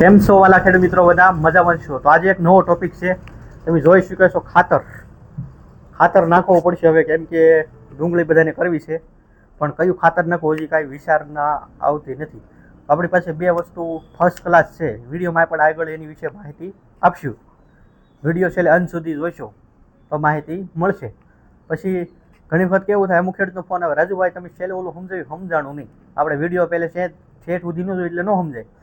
કેમ છો વાલા ખેડૂત મિત્રો? બધા મજામાં છો. તો આજે એક નવો ટોપિક છે. તમે જોઈ શકો છો ખાતર. ખાતર નાખવું પડશે હવે, કેમ કે ડુંગળી બધાને કરવી છે. પણ કયું ખાતર નાખવું હજી કાંઈ વિચારના આવતી નથી. આપણી પાસે બે વસ્તુ ફર્સ્ટ ક્લાસ છે. વિડીયોમાં પણ આગળ એની વિશે માહિતી આપશું. વીડિયો છેલ્લે અંત સુધી જોઈશો તો માહિતી મળશે. પછી ઘણી વખત કેવું થાય, અમુક ખેડૂતનો ફોન આવે, રાજુભાઈ, તમે છેલ્લે ઓલું સમજાવ્યું, સમજાણું નહીં. આપણે વીડિયો પહેલે છે છેઠ સુધીનું જોયું એટલે ન સમજાય.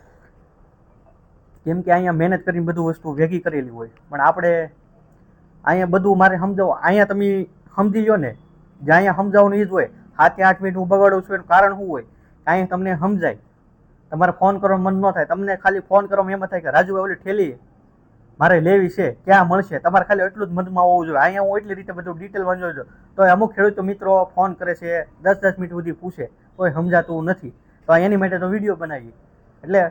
કેમ કે અહીંયા મહેનત કરીને બધું વસ્તુ ભેગી કરેલી હોય. પણ આપણે અહીંયા બધું મારે સમજાવો, અહીંયા તમે સમજી લો ને, જે અહીંયા સમજાવવાનું એ જ હોય. સાતે આઠ મિનિટ હું બગાડું છું એનું કારણ શું હોય? કે અહીંયા તમને સમજાય. તમારે ફોન કરવાનું મન ન થાય. તમને ખાલી ફોન કરવામાં એમ થાય કે રાજુભાઈ ઓલી ઠેલી મારે લેવી છે, ક્યાં મળશે? તમારે ખાલી એટલું જ મનમાં હોવું જોઈએ. અહીંયા હું એટલી રીતે બધું ડિટેલ જોઈ છું. તો અમુક ખેડૂતો મિત્રો ફોન કરે છે, દસ દસ મિનિટ સુધી પૂછે. તોય સમજાતું નથી. તો એની માટે તો વીડિયો બનાવીએ. એટલે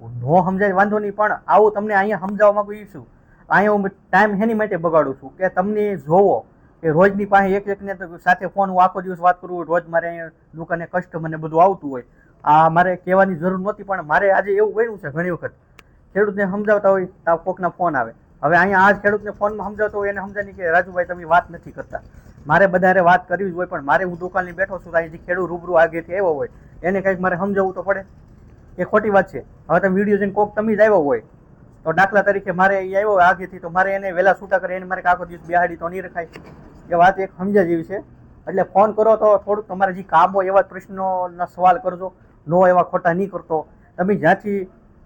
નો સમજાય, વાંધો નહીં, પણ આવું તમને અહીંયા સમજાવવા માંગુ એ છું. અહીંયા હું ટાઈમ એની માટે બગાડું છું કે તમને જોવો કે રોજની પાસે એક એકને સાથે ફોન હું આખો દિવસ વાત કરું, રોજ મારે અહીંયા દુકાને કસ્ટમરને બધું આવતું હોય. આ મારે કહેવાની જરૂર નહોતી, પણ મારે આજે એવું બન્યું છે ઘણી વખત. ખેડૂતને સમજાવતા હોય તો કોકના ફોન આવે. હવે અહીંયા આ ખેડૂતને ફોનમાં સમજાવતો હોય એને સમજાવી કે રાજુભાઈ, તમે વાત નથી કરતા. મારે બધારે વાત કરવી જ હોય, પણ મારે હું દુકાનની બેઠો છું તો અહીંથી ખેડૂત રૂબરૂ આગેથી આવ્યો હોય, એને કંઈક મારે સમજાવવું તો પડે. એ ખોટી વાત છે. હવે તમે વીડિયો જોઈને કોક તમે જ આવ્યો હોય, તો દાખલા તરીકે મારે એ આવ્યો હોય આગેથી, તો મારે એને વહેલા છૂટા કરે, એને મારે આખો દિવસ બિહાડી તો નહીં રખાય. એ વાત એક સમજ્યા જેવી છે. એટલે ફોન કરો તો થોડુંક તમારે જે કામ હોય એવા પ્રશ્નોના સવાલ કરજો, નો એવા ખોટા નહીં કરતો. તમે જ્યાંથી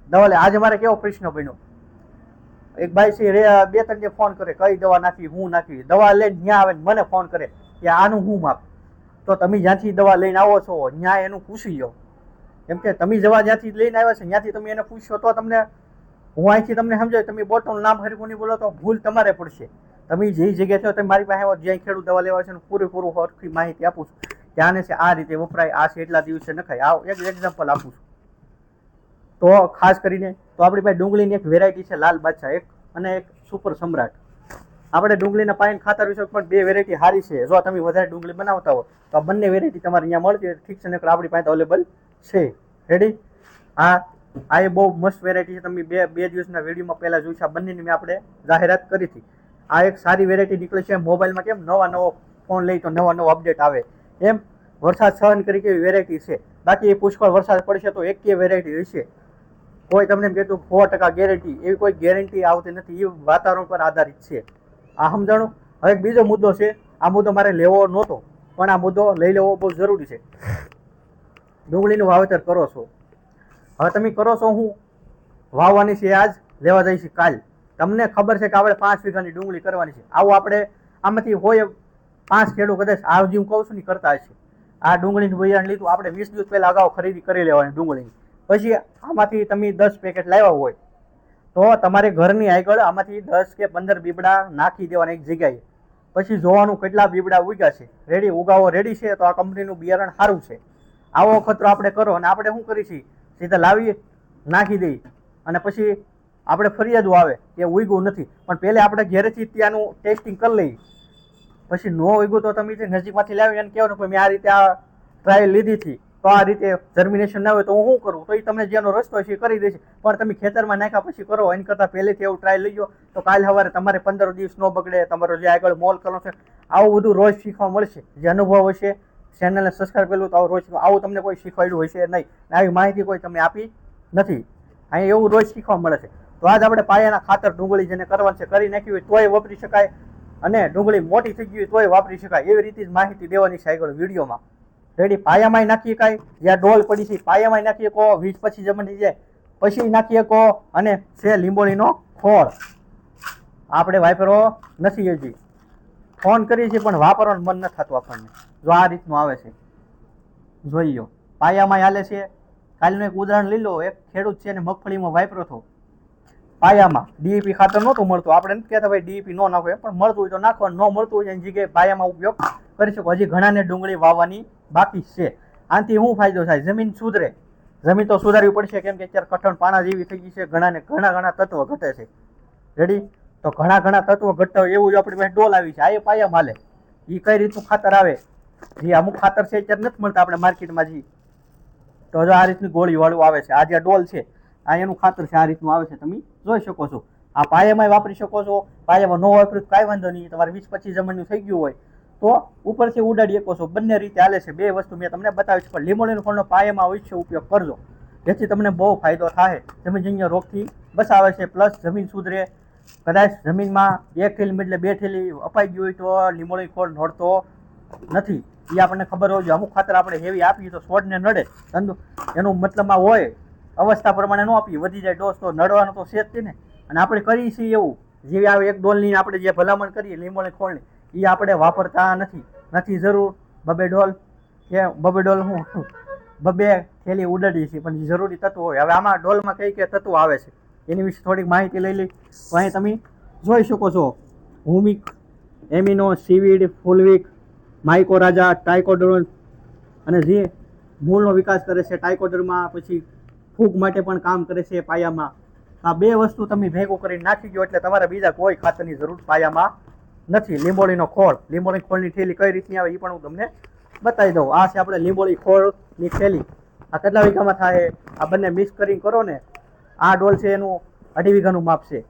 દવા લે આજે મારે કેવો પ્રશ્ન બન્યો? એક ભાઈ છે બે ત્રણ જે ફોન કરે, કઈ દવા નાખી, હું નાખી? દવા લઈને ત્યાં આવે મને ફોન કરે કે આનું હું માપ? તો તમે જ્યાંથી દવા લઈને આવો છો ત્યાં એનું પૂછી લો કેમ કે તમે જવા જ્યાંથી લઈને આવ્યા છે, ત્યાંથી તમે એને પૂછશો તો તમને, હું અહીંથી તમને સમજાય તમે બોટલનું નામ હરખું નહીં બોલો તો ભૂલ તમારે પડશે. તમે જે જગ્યાએ છો તમે મારી પાસે આવો, જ્યાં ખેડૂત દવા લેવા છે પૂરેપૂરું હરખી માહિતી આપું છું. ત્યાં આને છે આ રીતે વપરાય, આ છે એટલા દિવસે નખાય. આવ, એક એક્ઝામ્પલ આપું છું. તો ખાસ કરીને, તો આપણી પાસે ડુંગળીની એક વેરાયટી છે, લાલ બાદશાહ એક અને એક સુપર સમ્રાટ. આપણે ડુંગળીના પાયન ખાતર વિશે પણ બે વેરાયટી સારી છે. જો તમે વધારે ડુંગળી બનાવતા હો, તો આ બંને વેરાયટી તમારે અહીંયા મળતી ઠીક છે, નકર આપણી પાસે અવેલેબલ છે. રેડી હા આ એ બહુ મસ્ત વેરાયટી છે. તમે બે બે દિવસના વિડીયોમાં પહેલાં જોઈ છે. આ બંનેની મેં આપણે જાહેરાત કરી હતી. આ એક સારી વેરાયટી નીકળી છે. મોબાઈલમાં કેમ? નવા નવો ફોન લઈ તો નવા નવો અપડેટ આવે. એમ વરસાદ સહન કરી કેવી વેરાયટી છે. બાકી એ પુષ્કળ વરસાદ પડશે તો એક કે વેરાયટી હશે. કોઈ તમને એમ કહેતું સો ટકા ગેરંટી એવી કોઈ ગેરંટી આવતી નથી. એ વાતાવરણ પર આધારિત છે. આ સમજાણું? હવે બીજો મુદ્દો છે. આ મુદ્દો મારે લેવો નહોતો. પણ આ મુદ્દો લઈ લેવો બહુ જરૂરી છે. ડુંગળીનું વાવેતર કરો છો. હવે તમે કરો છો હું વાવવાની છે આજ, લેવા જઈશ કાલ. તમને ખબર છે કે આપણે પાંચ વીઘાની ડુંગળી કરવાની છે. આવું આપણે આમાંથી હોય પાંચ ખેડૂત કદાચ આ જે હું કહું છું ને કરતા હશે. આ ડુંગળીનું બિયારણ લીધું, આપણે વીસ દિવસ પહેલાં અગાઉ ખરીદી કરી લેવાની ડુંગળીની. પછી આમાંથી તમે દસ પેકેટ લાવ્યા હોય, તો તમારે ઘરની આગળ આમાંથી દસ કે પંદર બીબડા નાખી દેવાના એક જગ્યાએ. પછી જોવાનું કેટલા બીબડા ઉગ્યા છે. રેડી ઉગાવો રેડી છે તો આ કંપનીનું બિયારણ સારું છે. આવો ખતરો આપણે કરો અને આપણે શું કરીશું? સીધા લાવી નાખી દઈએ. અને પછી આપણે ફરિયાદો આવે કે ઉગ્યું નથી. પણ પહેલે આપણે ઘેરેથી ત્યાંનું ટેસ્ટિંગ કરી લઈએ. પછી ન ઉગ્યું તો તમે જે નજીકમાંથી લાવી એને કહેવાનું કે મેં આ રીતે આ ટ્રાયલ લીધી હતી તો આ રીતે જર્મિનેશન ના હોય તો હું શું કરું? તો એ તમને જેનો રસ્તો છે એ કરી દેશે. પણ તમે ખેતરમાં નાખ્યા પછી કરો. એની કરતાં પહેલેથી એવું ટ્રાયલ લઈ તો કાલ સવારે તમારે પંદર દિવસ ન બગડે. તમારો જે આગળ મોલ કરવાનો છે, આવું બધું રોજ શીખવા મળશે. જે અનુભવ હશે ચેનલને સબસ્ક્રાઈબ કરેલું તો આવું રોજ આવું તમને કોઈ શીખવાડ્યું હશે નહીં. આવી માહિતી કોઈ તમને આપી નથી. અહીંયા એવું રોજ શીખવા મળે છે. તો આજ આપણે પાયાના ખાતર ડુંગળી જેને કરવાનું છે, કરી નાખી હોય તોય વાપરી શકાય અને ડુંગળી મોટી થઈ ગઈ હોય તોય વાપરી શકાય. એવી રીતે જ માહિતી દેવાની છે આગળ વિડીયોમાં. રેડી પાયામાંય નાખી શકાય જ્યાં ડોલ પડી છે, પાયામાંય નાખી શકો વીજ પછી જમણી જાય, પછી નાખી શકો અને છે લીંબોળીનો ખોળ. આપણે વાપરો નથી હજી. ફોન કરીએ છીએ, પણ વાપરવાનું મન ન થતું આપણને. જો આ રીતનું આવે છે. જોઈ લો. પાયામાં હાલે છે. કાલનું એક ઉદાહરણ લઈ લો. એક ખેડૂત છે ને મગફળીમાં વાપરો હતો. પાયામાં ડીઈપી ખાતર નહોતું મળતું. આપણે નથી કહેતા ભાઈ ડીઈપી ન નાખો. પણ મળતું હોય તો નાખવાનું ન મળતું હોય એની જગ્યાએ પાયામાં ઉપયોગ કરી શકો. હજી ઘણાને ડુંગળી વાવવાની બાકી છે. આનાથી શું ફાયદો થાય? જમીન સુધરે. જમીન તો સુધારવી પડશે. કેમ કે અત્યારે કઠણ પાણા જેવી થઈ ગઈ છે. ઘણાને ઘણા ઘણા તત્વ ઘટે છે. રેડી તો ઘણા ઘણા તત્વો ઘટતા હોય એવું જ આપણી પાસે ડોલ આવી છે. આ એ પાયામાં હાલે. એ કઈ રીતનું ખાતર આવે? જે અમુક ખાતર છે અત્યારે નથી મળતા આપણે માર્કેટમાં જી. તો જો આ રીતની ગોળીવાળું આવે છે, આ જે ડોલ છે, આ એનું ખાતર છે, આ રીતનું આવે છે, તમે જોઈ શકો છો. આ પાયામાં વાપરી શકો છો, પાયામાં ન વાપર્યું કાંઈ વાંધો નહીં, તમારે વીસ પચીસ જમણનું થઈ ગયું હોય. તો ઉપરથી ઉડાડી શકો છો, બંને રીતે હાલે છે. બે વસ્તુ મેં તમને બતાવીશ, પણ લીંબોળીનો ફળનો પાયામાં અવશ્ય ઉપયોગ કરજો. જેથી તમને બહુ ફાયદો થાય. જમીનજન્ય રોગથી બચાવે છે, પ્લસ જમીન સુધરે. કદાચ જમીનમાં એક થેલી એટલે બે થેલી અપાઈ ગયું હોય તો લીમોડી ખોળ નડતો નથી. એ આપણને ખબર હોય છે અમુક ખાતર આપણે હેવી આપીએ તો છોડને નડે. ધંધો, એનું મતલબમાં હોય, અવસ્થા પ્રમાણે ન આપીએ. વધી જાય ડોસ તો નડવાનો તો છે જ ને અને આપણે કરીએ છીએ એવું. જેવી આવે એક ડોલની આપણે જે ભલામણ કરીએ, લીંબોળી, ખોળની એ આપણે વાપરતા નથી. નથી જરૂર. બબે ડોલ, કે બબે ડોલ હું, બબે થેલી ઉડાડીએ છીએ, પણ જરૂરી તત્વો હોય. હવે આમાં ડોલમાં કઈ કઈ તત્વો આવે છે? એની વિશે થોડીક માહિતી લઈ લઈ. તો અહીં તમે જોઈ શકો છો. Humic amino, seaweed, fulvic mycorrhiza ટાઇકોડર અને જે મૂળનો વિકાસ કરે છે, ટાઇકોડરમાં પછી ફૂગ માટે પણ કામ કરે છે પાયામાં. આ બે વસ્તુ તમે ભેગું કરીને નાખી ગયો એટલે તમારે બીજા કોઈ ખાતરની જરૂર પાયામાં નથી. લીંબોળીનો ખોળ. લીંબોળી ખોળની થેલી કઈ રીતની આવે એ પણ હું તમને બતાવી દઉં. આ છે આપણે લીંબોળી ખોળની થેલી. આ કેટલા વીઘામાં થાય? આ બંને મિક્સ કરીને કરો ને. આ ડોલ છે એનું અઢી વીઘાનું માપ છે.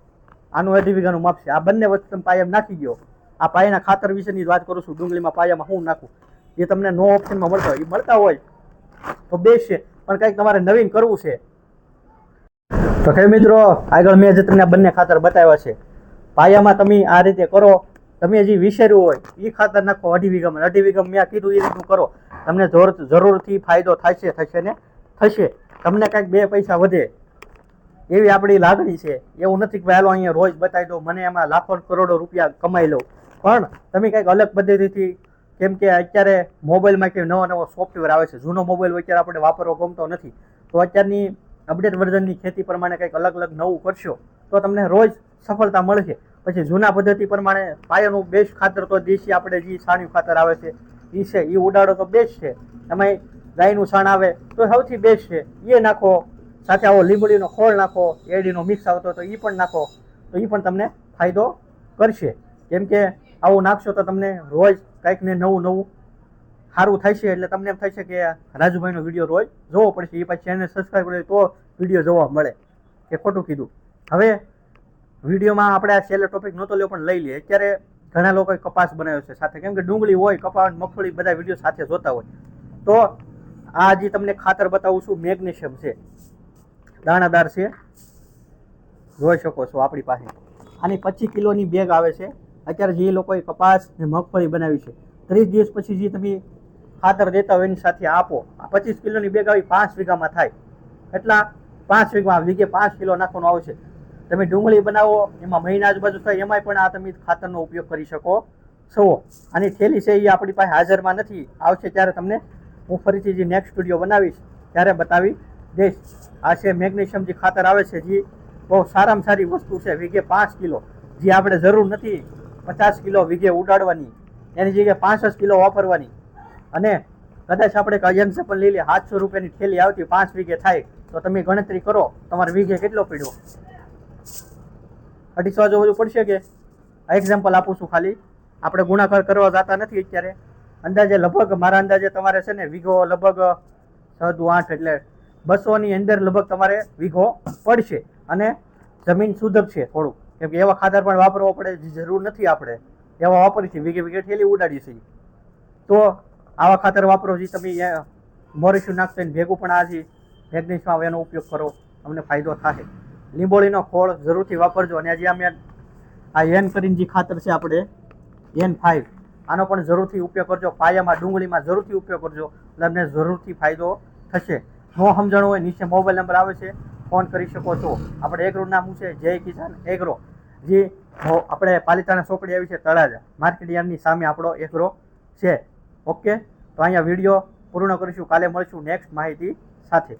આનું અઢી વીઘાનું માપ છે. આ બંને વસ્તુ તમે પાયામાં નાખી ગયો આ પાયાના ખાતર વિશેની વાત કરું છું, ડુંગળીમાં પાયામાં હું નાખું? એ તમને નો ઓપ્શનમાં મળતા હોય, એ મળતા હોય. તો બેસ્ટ છે પણ કંઈક તમારે નવીન કરવું છે. તો ખેડૂત મિત્રો, આગળ મેં જે તમને બંને ખાતર બતાવ્યા છે, પાયામાં તમે આ રીતે કરો, તમે જે વિચાર્યું હોય, એ ખાતર નાખો અઢી વીઘામાં. અઢી વીઘામાં મેં કીધું એ રીતનું કરો. તમને જરૂર, જરૂરથી ફાયદો થશે થશે ને? થશે. તમને કાંઈક બે પૈસા વધે. એવી આપણી લાગણી છે. એવું નથી કે ભાઈ, હાલો, અહીંયા રોજ બતાવી દો, મને એમાં લાખો કરોડો રૂપિયા કમાઈ લઉં. પણ તમે કંઈક અલગ પદ્ધતિથી, કેમ કે અત્યારે મોબાઈલમાં કે નવો નવો સોફ્ટવેર આવે છે, જૂનો મોબાઈલ અત્યારે આપણે વાપરવો ગમતો નથી, તો અત્યારની અપડેટ વર્ઝનની ખેતી પ્રમાણે કંઈક અલગ અલગ નવું કરશો, તો તમને રોજ સફળતા મળશે. પછી જૂના પદ્ધતિ પ્રમાણે પાયાનું બેસ્ટ ખાતર તો દેશી આપણે જે સાણિયું ખાતર આવે છે એ છે એ ઉડાડો તો બેસ્ટ છે. એમાં ગાયનું સાણ આવે તો સૌથી બેસ્ટ છે. એ નાખો, સાથે આવો લીંબડીનો ખોળ નાખો, એડીનો મિક્સ આવતો તો એ પણ નાખો, તો એ પણ તમને ફાયદો કરશે. કેમ કે આવું નાખશો તો તમને રોજ કંઈક ને નવું નવું સારું થશે. એટલે તમને એમ થશે કે રાજુભાઈનો વીડિયો રોજ જોવો પડશે. એ પછી ચેનલ સબસ્ક્રાઈબ કરે તો વીડિયો જોવા મળે. કે ખોટું કીધું. હવે વિડીયોમાં આપણે આ છેલ્લો ટોપિક નહોતો લ્યો, પણ લઈ લઈએ. અત્યારે ઘણા લોકોએ કપાસ બનાવ્યો છે સાથે. કેમ કે ડુંગળી હોય, કપાસ, મગફળી બધા વીડિયો સાથે જોતા હોય. તો આ જે તમને ખાતર બતાવું છું. મેગ્નેશિયમ છે. દાણાદાર છે. જોઈ શકો છો આપણી પાસે. આની પચીસ કિલોની બેગ આવે છે. અત્યારે જે લોકોએ કપાસ ને મગફળી બનાવી છે, ત્રીસ દિવસ પછી જે તમે ખાતર દેતા હોય એની સાથે આપો. આ પચીસ કિલોની બેગ આવી પાંચ વીઘામાં થાય. એટલા પાંચ વીઘામાં વીઘે પાંચ કિલો નાખવાનું આવશે. તમે ડુંગળી બનાવો, એમાં મહિના આજુબાજુ થાય, એમાંય પણ આ તમે ખાતરનો ઉપયોગ કરી શકો છો. આની થેલી છે એ આપણી પાસે હાજરમાં નથી. આવશે ત્યારે તમને હું ફરીથી જે નેક્સ્ટ સ્ટુડિયો બનાવીશ, ત્યારે બતાવી દઈશ. આ છે મેગ્નેશિયમ જે ખાતર આવે છે, જે બહુ સારામાં સારી વસ્તુ છે, વીઘે પાંચ કિલો. જે આપણે જરૂર નથી પચાસ કિલો વીઘે ઉડાડવાની, એની જગ્યાએ પાંસઠ કિલો વાપરવાની. અને કદાચ આપણે કયંશ પણ લઈ લઈએ, સાતસો રૂપિયાની થેલી આવતી પાંચ વીઘે થાય, તો તમે ગણતરી કરો, તમારે વીઘે કેટલો પીડવો અઢીસો આજુબાજુ પડશે કે? એક્ઝામ્પલ આપું છું ખાલી. આપણે ગુણાકાર કરવા જતા નથી અત્યારે. અંદાજે લગભગ મારા અંદાજે તમારે છે ને વીઘો લગભગ છ દુ આઠ એટલે બસોની અંદર લગભગ તમારે વીઘો પડશે. અને જમીન સુધક છે થોડુંક. કેમ કે એવા ખાતર પણ વાપરવો પડે જે જરૂર નથી આપણે. એવા વાપરી છીએ વીઘે વીઘે ઠેલી ઉડાડી છીએ. તો આવા ખાતર વાપરો જે તમે મોરીશું નાખશો એને ભેગું પણ આજે મેગ્નેશિયમ એનો ઉપયોગ કરો અમને ફાયદો થશે લીંબોળીનો ખોળ જરૂરથી વાપરજો અને આજે અમે આ એન કરીને જે ખાતર છે આપણે એન ફાઇવ આનો પણ જરૂરથી ઉપયોગ કરજો. પાયામાં, ડુંગળીમાં જરૂરથી ઉપયોગ કરજો. એટલે અમને જરૂરથી ફાયદો થશે. ન સમજણ હોય, નીચે મોબાઈલ નંબર આવે છે, ફોન કરી શકો છો. આપણે એગ્રોનું નામ છે? જય કિસાન એગ્રો. જે આપણે પાલિતાણા ચોકડી આવી છે તળાજા. માર્કેટ યાર્ડની સામે આપણો એગ્રો છે. ઓકે? તો અહીંયા વીડિયો પૂર્ણ કરીશું. કાલે મળીશું નેક્સ્ટ માહિતી સાથે.